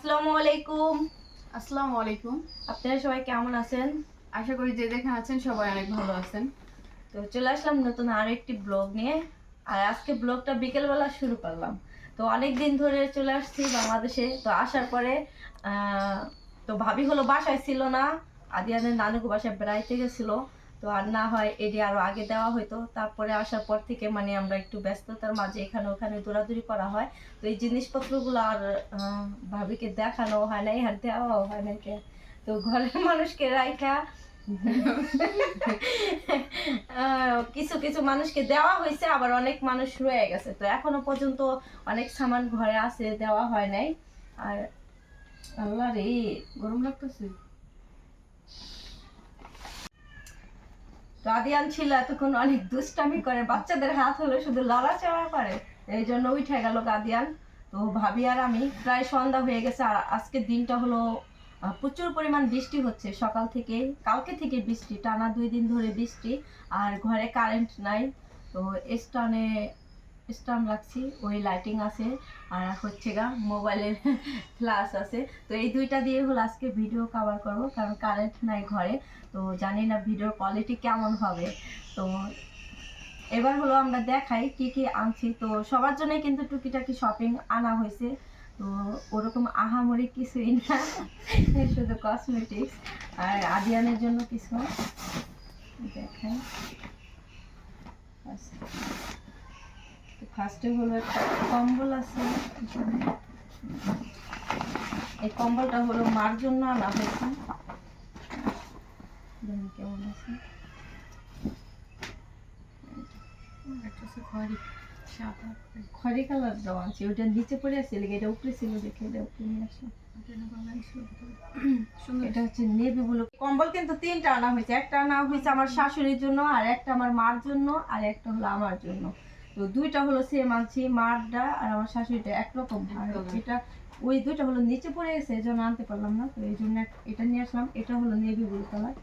আসসালামু আলাইকুম। আসসালামু আলাইকুম। আপনারা সবাই কেমন আছেন? আশা করি যে যেখানে আছেন সবাই অনেক ভালো আছেন। তো চলে আসলাম নতুন আরও একটি ব্লগ নিয়ে। আর আজকে ব্লগটা বিকেলবেলা শুরু করলাম। তো অনেক দিন ধরে চলে আসছি বাংলাদেশে। তো আসার পরে তো ভাবি হলো বাসায় ছিল না। আদিয়ানের নানুকে বাসায় বেড়াইতে গেছিল। তো আর না হয় এটি আরও আগে দেওয়া হতো তারপরে আসার পর থেকে মানে আমরা একটু ব্যস্ততার মাঝে এখানে ওখানে দৌড়াদৌড়ি করা হয়। তো এই জিনিসপত্রগুলো আর ভাবিকে দেখানো হয় নাই, আর দেওয়াও হয় না। তো ঘরের মানুষকে রাইখা। কিছু কিছু মানুষকে দেওয়া হয়েছে আবার অনেক মানুষ রয়ে গেছে। তো এখনও পর্যন্ত অনেক সামান ঘরে আছে, দেওয়া হয় নাই। আর আল্লাহ রে, গরম লাগতেছে। তো আদিয়ান ছিল এতক্ষণ অনেক দুষ্টামি করে, বাচ্চাদের হাত হলে শুধু লালা লড়াচড়া করে। এই জন্য উঠে গেল গাদিয়ান। তো ভাবি আর আমি প্রায় সন্ধ্যা হয়ে গেছে, আর আজকের দিনটা হলো প্রচুর পরিমাণ বৃষ্টি হচ্ছে। সকাল থেকে, কালকে থেকে বৃষ্টি, টানা দুই দিন ধরে বৃষ্টি, আর ঘরে কারেন্ট নাই। তো স্টানে স্টান রাখছি ওই লাইটিং আছে, আর হচ্ছে গা মোবাইলের ফ্ল্যাশ আছে। তো এই দুইটা দিয়ে হলো আজকে ভিডিও কভার করব, কারণ কারেন্ট নাই ঘরে। তো জানি না ভিডিওর কোয়ালিটি কেমন হবে। তো এবার হলো আমরা দেখাই কি কি আনছি। তো সবার জন্য কিন্তু টুকিটাকি শপিং আনা হয়েছে। তো ওরকম আহামরি কিছুই না, শুধু কসমেটিক্স আর আদিয়ানের জন্য কিছু। দেখাই। ফার্স্টে হলো একটা কম্বল আছে। এই কম্বলটা হলো মার জন্য আনা হয়েছে কেমন আছে। খড়ি কালার দেওয়া আছে ওটা নিচে পড়ে আছে লেগে এটা উপরে ছিল দেখে এটা উপরে নিয়ে আসলাম। এটা হচ্ছে নেভি ব্লু। কম্বল কিন্তু তিনটা আনা হয়েছে একটা আনা হয়েছে আমার শাশুড়ির জন্য আর একটা আমার মার জন্য আর একটা হলো আমার জন্য। তো দুইটা হলো সেম আনছি মারটা আর আমার শাশুড়িটা একরকম। আর এটা ওই দুইটা হলো নিচে পড়ে গেছে এই জন্য আনতে পারলাম না। তো এই জন্য এটা নিয়ে আসলাম এটা হলো নেভি ব্লু কালার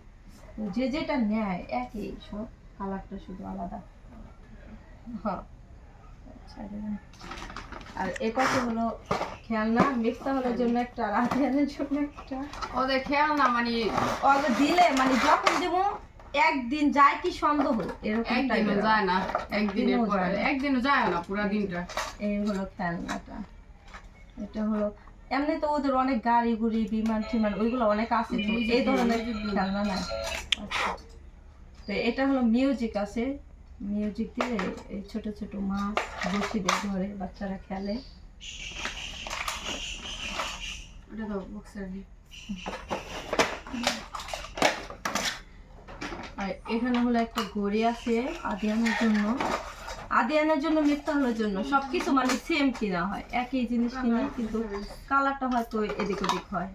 তো যে যেটা নেয় একই সব কালারটা শুধু আলাদা। হ্যাঁ আর এ পাশে হলো খেলনা মিক্সা হলোর জন্য একটা আদিয়ানের জন্য একটা। ওদের খেয়াল না মানে ওদের দিলে মানে যখন দেবো একদিন যায় কি সন্দেহ? এরকম একদিনও যায় না একদিনের একদিনও যায় না। একদিনও যায় না পুরো দিনটা। এই হলো খেলনাটা। এটা হলো এমনি তো ওদের অনেক গাড়ি গুড়ি বিমান টিমান ওইগুলো অনেক আছে তো। এই ধরনের খেলনা আচ্ছা। তো এটা হলো মিউজিক আছে। মিউজিক দিয়ে এই ছোট ছোট মাছ বসি দিয়ে ধরে বাচ্চারা খেলে। ওটা তো বক্সার আর এখানে হলো একটা ঘড়ি আছে আদিয়ানের জন্য। আদিয়ানের জন্য মিফতাহলের জন্য। সবকিছু মানে সেম কিনা হয়। একই জিনিস কিনে কিন্তু কালারটা হয়তো এদিক ওদিক হয়।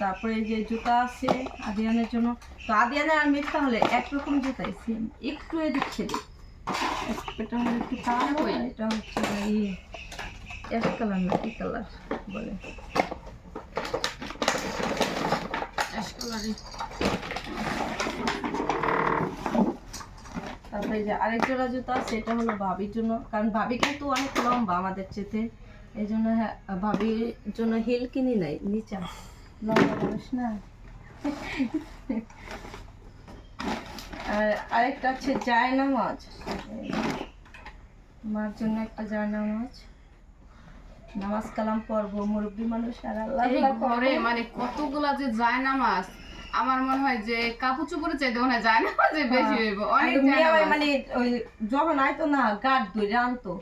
তারপরে যে জুতা আছে আদিয়ানের জন্য। তো আদিয়ানের আর মিফতাহলে একরকম জুতাই সেম একটু এদিক সেদিক। এটা হলো একটু কালো আর এটা হচ্ছে এই এক কালার না কি কালার বলে? কালারই তারপরে যে আরেক জোড়া জুতা সেটা হলো ভাবির জন্য। কারণ ভাবি কিন্তু অনেক লম্বা আমাদের চেতে এই জন্য হ্যাঁ, ভাবির জন্য হিল কিনি নাই নিচা লম্বা মানুষ না। আর আরেকটা আছে জায়নামাজ। মার জন্য একটা জায়নামাজ। নামাজ কালাম পড়ব মুরব্বী মানুষ আর আল্লাহ ঘরে মানে কতগুলা যে যায় না মাছ আমার মনে হয় যে কাপড় চোপড়ে চাইতে মনে হয় যায় না মাছ বেশি হইব অনেক। মানে ওই যখন আইতো না গাছ ধরে আনতো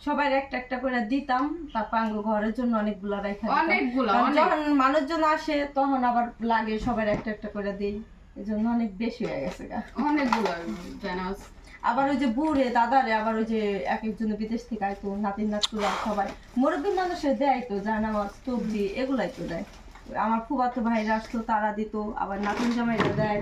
সবাই একটা একটা করে দিতাম তারপর আঙ্গুল ঘরের জন্য অনেকগুলা রেখে। অনেকগুলা অনেক যখন মানুষজন আসে তখন আবার লাগে সবার একটা একটা করে দিই এই জন্য অনেক বেশি হয়ে গেছে গা অনেকগুলা যায় না মাছ। আবার ওই যে বুড়ে দাদারে আবার ওই যে এক একজনের বিদেশ থেকে আইতো নাতিন নাতুরা সবাই। মুরব্বী মানুষের দেয় তো জানামাজ সবজি এগুলাই তো দেয়। আমার ফুবাতো ভাইরা আসতো তারা দিত আবার নাতিন জামাইরা দেয়।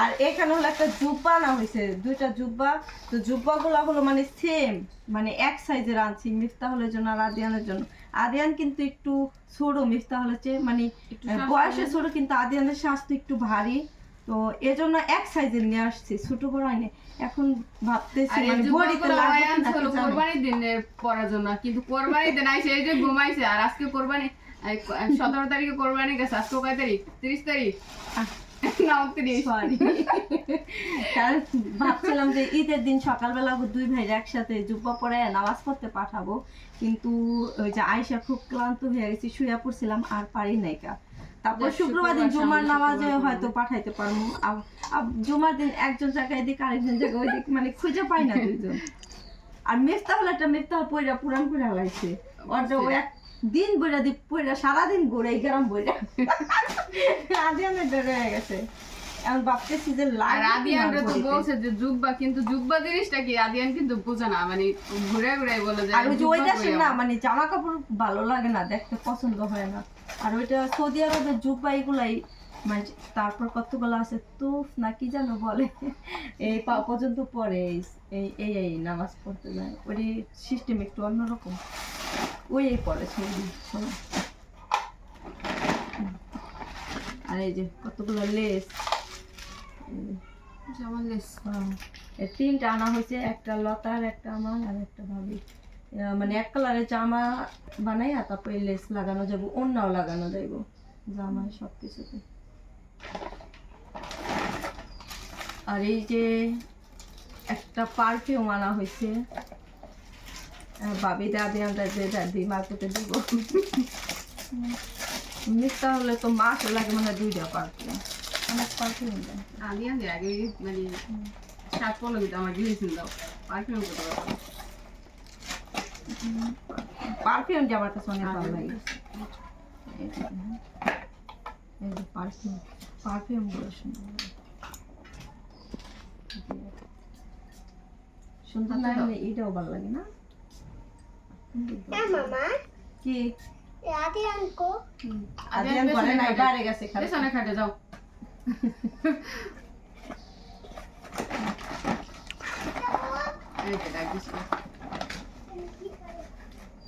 আর এখানে হলো একটা জুব্বা না হয়েছে দুইটা জুব্বা। তো জুব্বা গুলা হলো মানে সেম মানে এক সাইজের আনছি মিফতাহলের জন্য আর আদিয়ানের জন্য। আদিয়ান কিন্তু একটু ছোট মিফতাহলের চেয়ে মানে বয়সে ছোট কিন্তু আদিয়ানের স্বাস্থ্য একটু ভারী। তো এজন্য এক সাইজের নিয়ে আসছি ছোট বড় হয়নি। এখন ভাবতেছি মানে বডিতে লাগবে কোরবানির দিনে পরার জন্য কিন্তু কোরবানির দিন আইসে এই যে ঘুমাইছে আর আজকে কোরবানি সতেরো তারিখে কোরবানি গেছে আজকে কয় তারিখ? তিরিশ তারিখ? ভাবছিলাম যে ঈদের দিন সকালবেলা দুই ভাই একসাথে জুব্বা পরে নামাজ পড়তে পাঠাবো কিন্তু ওই যে আয়সা খুব ক্লান্ত হয়ে গেছি শুয়ে পড়ছিলাম আর পারি নাই কা। তারপর শুক্রবার দিন জুমার নামাজে হয়তো পাঠাইতে পারব জুমার দিন একজন জায়গায় দিক আরেকজন জায়গায় ওই দিক মানে খুঁজে পাই না দুইজন। আর মেফতা হলে একটা মেফতা পয়রা পুরান করে হালাইছে। ওর ওই এক দিন বইরা দি পয়রা সারাদিন ঘুরে গেলাম বইরা আজ আমি হয়ে গেছে। এখন ভাবতেছি যে তো বলছে যে জুব্বা কিন্তু জুব্বা জিনিসটা কি? আদিয়ান কিন্তু বোঝে না মানে ঘুরে ঘুরে বলে আর ওই না মানে জামা কাপড় ভালো লাগে না দেখতে পছন্দ হয় না। আর ওইটা সৌদি আরবের জুব্বা এগুলাই মানে তারপর কতগুলো আছে? তুফ না কি যেন বলে। এই পা পর্যন্ত পরে এই- এই এই এই নামাজ পড়তে যায়। ওই সিস্টেম একটু অন্যরকম। ওই এই পড়ে সৌদি আর এই যে কতগুলো লেস জামা লেস। হ্যাঁ, তিনটা আনা হয়েছে একটা লতার একটা আমার আর একটা ভাবি। মানে এক কালারের জামা বানাই আর তারপরে লেস লাগানো যাব অন্যও লাগানো যাইব জামায় সব কিছুতে আর এই যে একটা পারফিউম আনা হয়েছে ভাবি দাদি আমরা যে দাদি মার্কেটে দিব। মিথ্যা হলে তো মাস লাগে মানে দুইটা পারফিউম অনেক পারফিউম দেয় আদিয়ান যে আগে মানে সাত পনেরো কিন্তু আমার দিয়েছিল দাও পারফিউম করতে পারব পারফিউমটা আমার কাছে অনেক ভালো লাগে। এই যে, এই যে পারফিউম পারফিউমগুলো সুন্দর সুন্দর না এটাও ভালো লাগে না। কি? পেছনে নাই খাটে। বাইরে গেছে খালি পেছনে খাটে যাও। যে।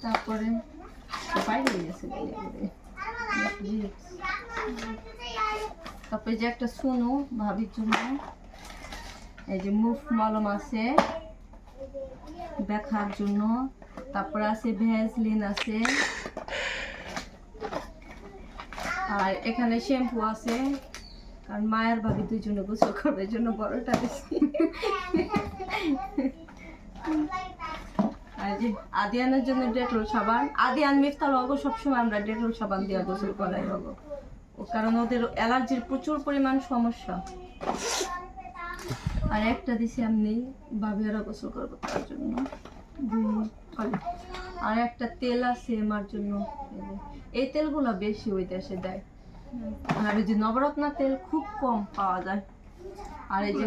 তারপরে তারপরে যে একটা শুনো ভাবির জন্য, এই যে মুভ মলম আছে দেখার জন্য, তারপরে আছে ভ্যাজলিন আছে, আর এখানে শ্যাম্পু আছে। কারণ মায়ের ভাবি দুজনে গোসল করবে, এই জন্য বড়টা বেশি। আদিয়ানের জন্য ডেটল সাবান। আদিয়ান, মিফতাল অগো সবসময় আমরা ডেটল সাবান দিয়ে গোসল করাই অগো ও, কারণ ওদের অ্যালার্জির প্রচুর পরিমাণ সমস্যা। আর একটা দিছি আমি ভাবিয়ারা গোসল করব তার জন্য। আর একটা তেল আছে আমার জন্য। এই তেলগুলো বেশি ওই দেশে দেয়। আর ওই যে নবরত্না তেল খুব কম পাওয়া যায়। আর এই যে।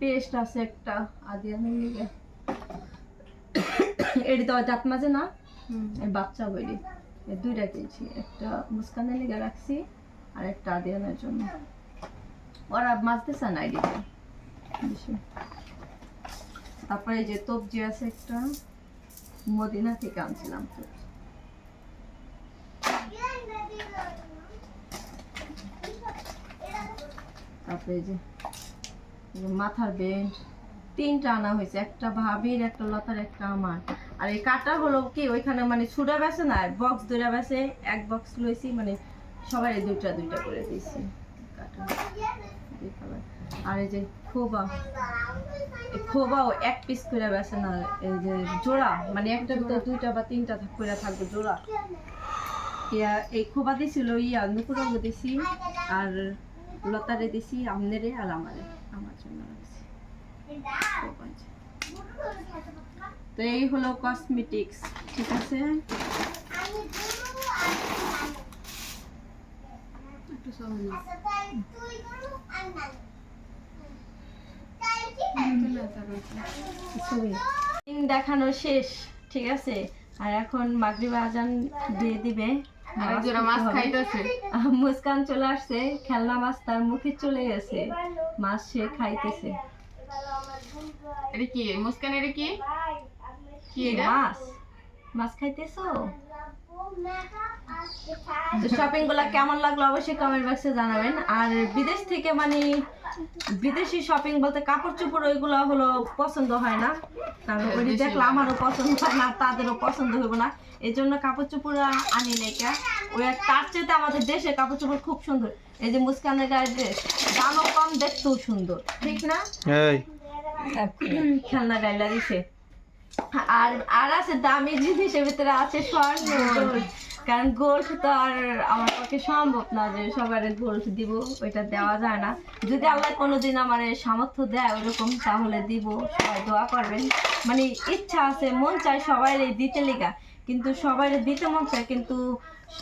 পেস্ট আছে একটা আদিয়ানের লিগে এটি তো দাঁত মাঝে না। এই বাচ্চা এই দুইটা কিনছি। একটা মুস্কানের লিগে রাখছি আর একটা আদিয়ানের জন্য। ওরা মাজতেছে না এদিকে তারপরে এই যে তবজি আছে একটা মদিনা থেকে আনছিলাম। সবজি। তারপরে যে মাথার বেল্ট তিনটা আনা হয়েছে, একটা ভাবির, একটা লতার, একটা আমার। আর এই কাটা হলো কি, ওইখানে মানে ছুটা বেছে না বক্স দুইটা বেছে, এক বক্স লইছি মানে সবাই দুইটা দুইটা করে দিয়েছি কাটা। আর এই যে খোবা খোবাও এক পিস করে বেছে না, এই যে জোড়া মানে একটা ভিতরে দুইটা বা তিনটা করে থাকবে জোড়া। ইয়া, এই খোবা দিছিল, ইয়া নুকুরঙ্গ দিছি, আর লতারে দিছি আমনেরে আর আমারে আমার জন্য। তো এই হলো কসমেটিক্স ঠিক আছে? দেখানো শেষ, ঠিক আছে? আর এখন মাগরিবে আজান দিয়ে দিবে। মুস্কান চলে আসছে খেলনা মাছ তার মুখে চলে গেছে মাছ সে খাইতেছে। এটা কি? মুস্কান এটা কি? মাছ? মাছ খাইতেছো? শপিংগুলো কেমন লাগল অবশ্যই কমেন্ট বক্সে জানাবেন। আর বিদেশ থেকে মানে বিদেশি শপিং বলতে কাপড় চোপড় ওইগুলো হলো পছন্দ হয় না। কারণ হ্যাঁ, ওই দেখলে আমারও পছন্দ হয় না তাদেরও পছন্দ হইব না। এই জন্য কাপড় চোপড় আনি নাই কে। ওই তার চেয়ে আমাদের দেশে কাপড় চোপড় খুব সুন্দর। এই যে মুস্কানের গায়ের ড্রেস দামও কম দেখতেও সুন্দর। ঠিক না? এই। খেলনা গাইলা দিছে আর আর আছে দামি জিনিসের ভিতরে আছে স্বর্ণ কারণ গোল্ড তো আর আমার পক্ষে সম্ভব না যে সবার গোল্ড দিব ওইটা দেওয়া যায় না। যদি আল্লাহ কোনোদিন আমার সামর্থ্য দেয় ওইরকম তাহলে দিব সবাই দোয়া করবেন। মানে ইচ্ছা আছে মন চায় সবাই দিতে লেগা কিন্তু সবাই দিতে মন চায় কিন্তু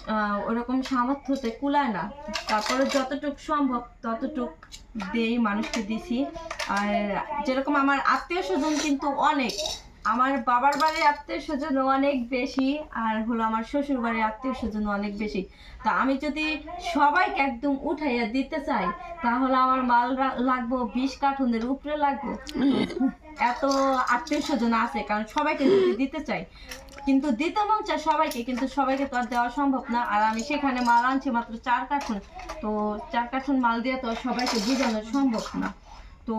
আহ, ওরকম সামর্থ্যতে কুলায় না। তারপরে যতটুক সম্ভব ততটুক দেই মানুষকে দিছি। আর যেরকম আমার আত্মীয় স্বজন কিন্তু অনেক আমার বাবার বাড়ির আত্মীয় স্বজন অনেক বেশি, আর হলো আমার শ্বশুর বাড়ির আত্মীয় স্বজন অনেক বেশি। তা আমি যদি সবাইকে একদম উঠাইয়া দিতে চাই, তাহলে আমার মাল লাগবো বিশ কার্টুনের উপরে লাগবো। এত আত্মীয় স্বজন আছে, কারণ সবাইকে যদি দিতে চাই। কিন্তু দিতে মন চায় সবাইকে, কিন্তু সবাইকে তো আর দেওয়া সম্ভব না। আর আমি সেখানে মাল আনছি মাত্র চার কার্টুন। তো চার কার্টুন মাল দিয়ে তো সবাইকে বোঝানো সম্ভব না। তো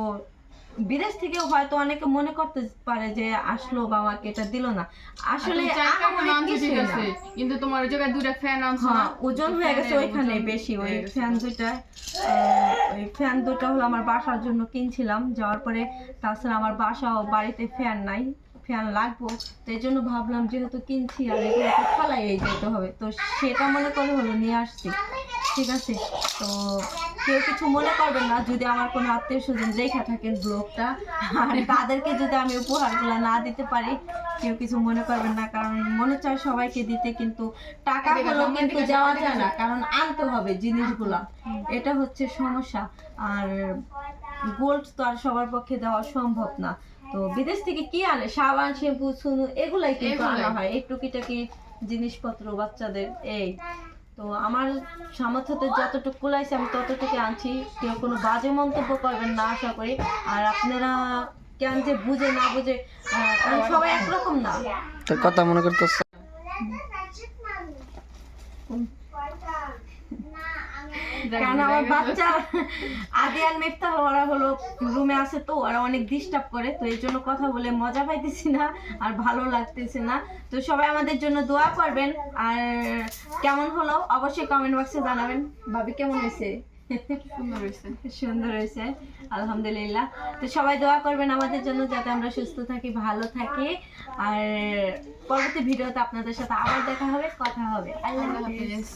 বিদেশ থেকেও হয়তো অনেকে মনে করতে পারে যে আসলো বা আমাকে এটা দিল না। আসলে। কিন্তু তোমার ওই জায়গায় দুইটা ফ্যান আনছো ওজন হয়ে গেছে ওইখানে বেশি ওই ফ্যান দুইটা। ওই ফ্যান দুইটা হলো আমার বাসার জন্য কিনছিলাম। যাওয়ার পরে তাছাড়া আমার বাসাও বাড়িতে ফ্যান নাই ফ্যান লাগবো। তো এই জন্য ভাবলাম যেহেতু কিনছি আর এগুলো তো ফালাই যেতে হবে তো সেটা মনে করে হলো নিয়ে আসছি। ঠিক আছে? তো কেউ কিছু মনে করবেন না যদি আমার কোনো আত্মীয় স্বজন লেখা থাকেন ব্লগটা আর তাদেরকে যদি আমি উপহারগুলো না দিতে পারি কেউ কিছু মনে করবেন না কারণ মনে চায় সবাইকে দিতে কিন্তু টাকা হলো কিন্তু সামনের যায় না কারণ আনতে হবে জিনিসগুলা। এটা হচ্ছে সমস্যা আর গোল্ড তো আর সবার পক্ষে দেওয়া সম্ভব না। তো বিদেশ থেকে কি আনে? সাবান শ্যাম্পু সুনু এগুলাই কিন্তু। আনা হয়। এই টুকিটাকি জিনিসপত্র বাচ্চাদের এই। তো আমার সামর্থ্যতে যতটুকু কুলাইছে আমি ততটুকু আনছি। কেউ কোনো বাজে মন্তব্য করবেন না আশা করি। আর আপনারা কেন যে বুঝে না বুঝে আহ, সবাই একরকম না। কথা মনে করতেছে। কারণ আমার। বাচ্চা মেফতা ওরা হলো রুমে আছে তো ওরা অনেক ডিস্টার্ব করে তো এই জন্য কথা বলে মজা পাইতেছি না আর ভালো লাগতেছে না। তো সবাই আমাদের জন্য দোয়া করবেন। আর কেমন হলো অবশ্যই কমেন্ট বক্সে জানাবেন। ভাবি কেমন হয়েছে সুন্দর হয়েছে আলহামদুলিল্লাহ। তো সবাই দোয়া করবেন আমাদের জন্য যাতে আমরা সুস্থ থাকি ভালো থাকি। আর পরবর্তী ভিডিওতে আপনাদের সাথে আবার দেখা হবে কথা হবে। আল্লাহ হাফেজ।